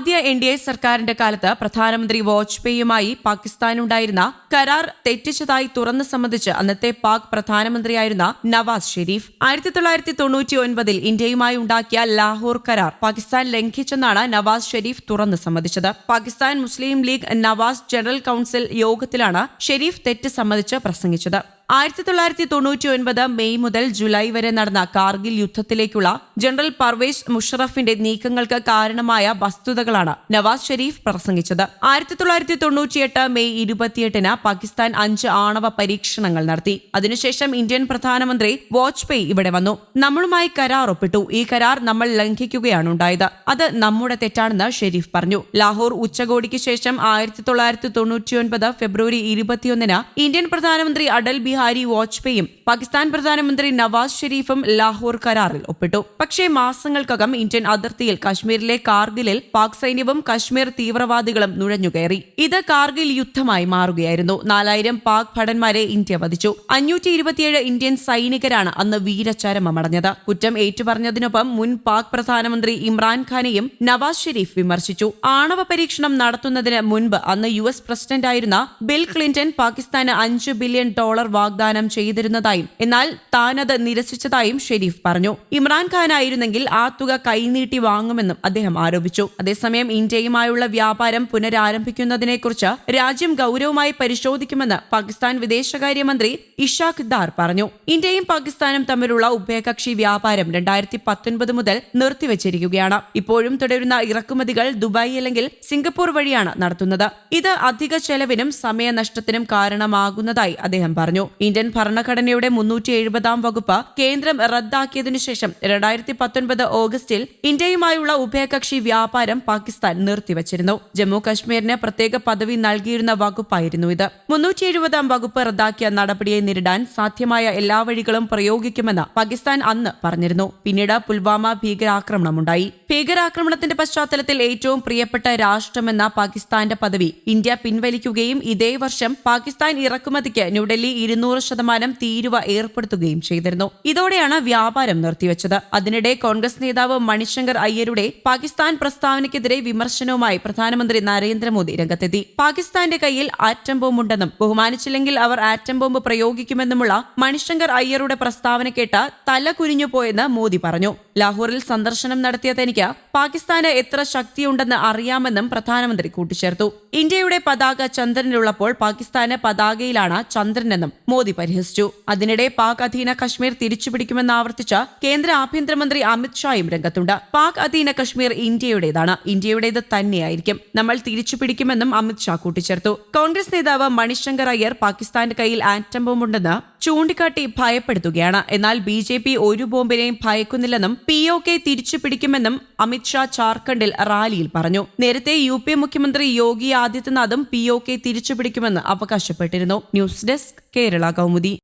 ആദ്യ N D A സർക്കാരിന്റെ കാലത്ത് പ്രധാനമന്ത്രി വാജ്പേയിയുമായി പാകിസ്ഥാനുണ്ടായിരുന്ന കരാർ തെറ്റിച്ചതായി തുറന്നു സംബന്ധിച്ച് അന്നത്തെ പാക് പ്രധാനമന്ത്രിയായിരുന്ന നവാസ് ഷെരീഫ് ആയിരത്തി തൊള്ളായിരത്തി തൊണ്ണൂറ്റി ഒൻപതിൽ ഇന്ത്യയുമായി ഉണ്ടാക്കിയ ലാഹോർ കരാർ പാകിസ്ഥാൻ ലംഘിച്ചെന്നാണ് നവാസ് ഷെരീഫ് തുറന്നു സമ്മതിച്ചത്. Pakistan Muslim league Nawaz general council യോഗത്തിലാണ് ഷെരീഫ് തെറ്റ് സമ്മതിച്ച് പ്രസംഗിച്ചത്. ആയിരത്തി തൊള്ളായിരത്തി തൊണ്ണൂറ്റി ഒൻപത് മെയ് മുതൽ ജൂലൈ വരെ നടന്ന കാർഗിൽ യുദ്ധത്തിലേക്കുള്ള ജനറൽ പർവേസ് മുഷറഫിന്റെ നീക്കങ്ങൾക്ക് കാരണമായ വസ്തുതകളാണ് നവാസ് ഷെരീഫ് പ്രസംഗിച്ചത്. ആയിരത്തി തൊള്ളായിരത്തി തൊണ്ണൂറ്റിയെട്ട് മെയ് ഇരുപത്തിയെട്ടിന് പാകിസ്ഥാൻ അഞ്ച് ആണവ പരീക്ഷണങ്ങൾ നടത്തി. അതിനുശേഷം ഇന്ത്യൻ പ്രധാനമന്ത്രി വാജ്പേയി ഇവിടെ വന്നു. നമ്മളുമായി കരാർ ഒപ്പിട്ടു. ഈ കരാർ നമ്മൾ ലംഘിക്കുകയാണ് ഉണ്ടായത് അത് നമ്മുടെ തെറ്റാണെന്ന് ഷെരീഫ് പറഞ്ഞു. ലാഹോർ ഉച്ചകോടിക്ക് ശേഷം ആയിരത്തി തൊള്ളായിരത്തി തൊണ്ണൂറ്റിയൊൻപത് ഫെബ്രുവരി ഇരുപത്തിയൊന്നിന് ഇന്ത്യൻ പ്രധാനമന്ത്രി അടൽ ബിഹാരി വാജ്പേയും പാകിസ്ഥാൻ പ്രധാനമന്ത്രി നവാസ് ഷെരീഫും ലാഹോർ കരാറിൽ ഒപ്പിട്ടു. പക്ഷേ മാസങ്ങൾക്കകം ഇന്ത്യൻ അതിർത്തിയിൽ കശ്മീരിലെ കാർഗിലിൽ പാക് സൈന്യവും കശ്മീർ തീവ്രവാദികളും നുഴഞ്ഞുകയറി ഇത് കാർഗിൽ യുദ്ധമായി മാറുകയായിരുന്നു. നാലായിരം പാക് ഭടന്മാരെ ഇന്ത്യ വധിച്ചു. അഞ്ഞൂറ്റി ഇരുപത്തിയേഴ് ഇന്ത്യൻ സൈനികരാണ് അന്ന് വീരചരമമടഞ്ഞത് കുറ്റം ഏറ്റുപറഞ്ഞതിനൊപ്പം മുൻ പാക് പ്രധാനമന്ത്രി ഇമ്രാൻഖാനെയും നവാസ് ഷെരീഫ് വിമർശിച്ചു. ആണവ പരീക്ഷണം നടത്തുന്നതിന് മുൻപ് അന്ന് യു എസ് പ്രസിഡന്റായിരുന്ന ബിൽ ക്ലിന്റൺ പാകിസ്ഥാന് അഞ്ച് ബില്യൺ ഡോളർ വാഗ്ദാനം ചെയ്തിരുന്നതായും എന്നാൽ താനത് നിരസിച്ചതായും ഷെരീഫ് പറഞ്ഞു. ഇമ്രാൻഖാനായിരുന്നെങ്കിൽ ആ തുക കൈനീട്ടി വാങ്ങുമെന്നും അദ്ദേഹം ആരോപിച്ചു. അതേസമയം ഇന്ത്യയുമായുള്ള വ്യാപാരം പുനരാരംഭിക്കുന്നതിനെക്കുറിച്ച് രാജ്യം ഗൗരവമായി പരിശോധിക്കുമെന്ന് പാകിസ്ഥാൻ വിദേശകാര്യമന്ത്രി ഇഷാഖ് ദാർ പറഞ്ഞു. ഇന്ത്യയും പാകിസ്ഥാനും തമ്മിലുള്ള ഉഭയകക്ഷി വ്യാപാരം രണ്ടായിരത്തി പത്തൊൻപത് മുതൽ നിർത്തിവച്ചിരിക്കുകയാണ്. ഇപ്പോഴും തുടരുന്ന ഇറക്കുമതികൾ ദുബായ് അല്ലെങ്കിൽ സിംഗപ്പൂർ വഴിയാണ് നടത്തുന്നത്. ഇത് അധിക ചെലവിനും സമയനഷ്ടത്തിനും കാരണമാകുന്നതായി അദ്ദേഹം പറഞ്ഞു. ഇന്ത്യൻ ഭരണഘടനയുടെ മുന്നൂറ്റി എഴുപതാം വകുപ്പ് കേന്ദ്രം റദ്ദാക്കിയതിനു ശേഷം രണ്ടായിരത്തി പത്തൊൻപത് ഓഗസ്റ്റിൽ ഇന്ത്യയുമായുള്ള ഉഭയകക്ഷി വ്യാപാരം പാകിസ്ഥാൻ നിർത്തിവച്ചിരുന്നു. ജമ്മു കശ്മീരിന് പ്രത്യേക പദവി നൽകിയിരുന്ന വകുപ്പായിരുന്നു ഇത്. മുന്നൂറ്റി എഴുപതാം വകുപ്പ് റദ്ദാക്കിയ നടപടിയെ നേരിടാൻ സാധ്യമായ എല്ലാ വഴികളും പ്രയോഗിക്കുമെന്ന് പാകിസ്ഥാൻ അന്ന് പറഞ്ഞിരുന്നു. പിന്നീട് പുൽവാമ ഭീകരാക്രമണമുണ്ടായി. ഭീകരാക്രമണത്തിന്റെ പശ്ചാത്തലത്തിൽ ഏറ്റവും പ്രിയപ്പെട്ട രാഷ്ട്രമെന്ന പാകിസ്ഥാന്റെ പദവി ഇന്ത്യ പിൻവലിക്കുകയും ഇതേ വർഷം പാകിസ്ഥാൻ ഇറക്കുമതിക്ക് ന്യൂഡൽഹി ഇരുന്നൂറ് ശതമാനം തീരുവ ഏർപ്പെടുത്തുകയും ചെയ്തിരുന്നു. ഇതോടെയാണ് വ്യാപാരം നിർത്തിവെച്ചത്. അതിനിടെ കോൺഗ്രസ് നേതാവ് മണിശങ്കർ അയ്യരുടെ പാകിസ്ഥാൻ പ്രസ്താവനയ്ക്കെതിരെ വിമർശനവുമായി പ്രധാനമന്ത്രി നരേന്ദ്രമോദി രംഗത്തെത്തി. പാകിസ്ഥാന്റെ കയ്യിൽ ആറ്റം ബോംബുണ്ടെന്നും ബഹുമാനിച്ചില്ലെങ്കിൽ അവർ ആറ്റം ബോംബ് പ്രയോഗിക്കുമെന്നുമുള്ള മണിശങ്കർ അയ്യരുടെ പ്രസ്താവന കേട്ട് തല കുനിഞ്ഞുപോയെന്ന് മോദി പറഞ്ഞു. ലാഹോറിൽ സന്ദർശനം നടത്തിയ തനിക്ക് പാകിസ്ഥാന് എത്ര ശക്തിയുണ്ടെന്ന് അറിയാമെന്നും പ്രധാനമന്ത്രി കൂട്ടിച്ചേർത്തു. ഇന്ത്യയുടെ പതാക ചന്ദ്രനിലുള്ളപ്പോൾ പാകിസ്ഥാന് പതാകയിലാണ് ചന്ദ്രനെന്നും മോദി പരിഹസിച്ചു. അതിനിടെ പാക് അധീന കശ്മീർ തിരിച്ചുപിടിക്കുമെന്ന് ആവർത്തിച്ച കേന്ദ്ര ആഭ്യന്തരമന്ത്രി അമിത്ഷായും രംഗത്തുണ്ട്. പാക് അധീന കശ്മീർ ഇന്ത്യയുടേതാണ്. ഇന്ത്യയുടേത് തന്നെയായിരിക്കും. നമ്മൾ തിരിച്ചുപിടിക്കുമെന്നും അമിത്ഷാ കൂട്ടിച്ചേർത്തു. കോൺഗ്രസ് നേതാവ് മണിശങ്കർ അയ്യർ പാകിസ്ഥാന്റെ കയ്യിൽ ആറ്റം ബോംബുണ്ടെന്ന് ചൂണ്ടിക്കാട്ടി ഭയപ്പെടുത്തുകയാണ്. എന്നാൽ ബി ജെ പി ഒരു ബോംബിനെയും ഭയക്കുന്നില്ലെന്നും പി ഒ കെ തിരിച്ചു പിടിക്കുമെന്നും അമിത്ഷാ ജാർഖണ്ഡിൽ റാലിയിൽ പറഞ്ഞു. നേരത്തെ യു പി മുഖ്യമന്ത്രി യോഗി ആദിത്യനാഥും പി ഒ കെ തിരിച്ചു പിടിക്കുമെന്ന് അവകാശപ്പെട്ടിരുന്നു. News desk Kerala Kaumudi.